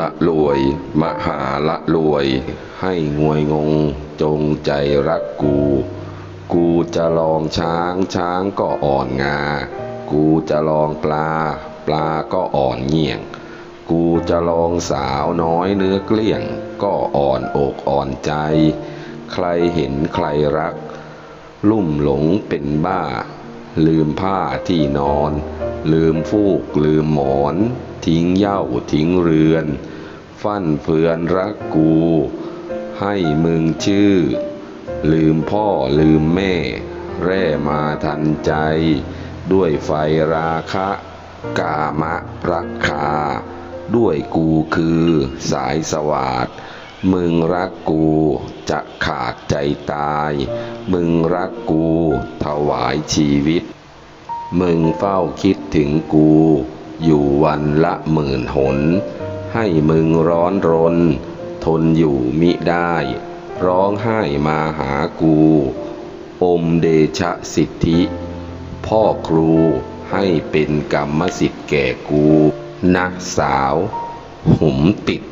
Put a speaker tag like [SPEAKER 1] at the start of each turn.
[SPEAKER 1] ละรวย มหาละรวย ให้งวยงง จงใจรักกู กูจะลองช้างช้างก็อ่อนงา กูจะลองปลา ปลาก็อ่อนเงี่ยง กูจะลองสาวน้อยเนื้อเกลี้ยง ก็อ่อนอกอ่อนใจ ใครเห็นใครรัก ลุ่มหลงเป็นบ้า ลืมผ้าที่นอน ลืมฟูก ลืมหมอน ทิ้งเย้าทิ้งเรือน ฟั่นเฟือนรักกู ให้มึงชื่อ ลืมพ่อลืมแม่ แร่มาทันใจ ด้วยไฟราคะ กามะรักคา ด้วยกูคือสายสวาดมึงรักกูจะขาดใจตาย มึงรักกูถวายชีวิต มึงเฝ้าคิดถึงกู อยู่วันละหมื่นหน ให้มึงร้อนรน ทนอยู่มิได้ ร้องไห้มาหากู อมเดชะสิทธิ พ่อครูให้เป็นกรรมสิทธิ์แก่กูนักสาว หุมติด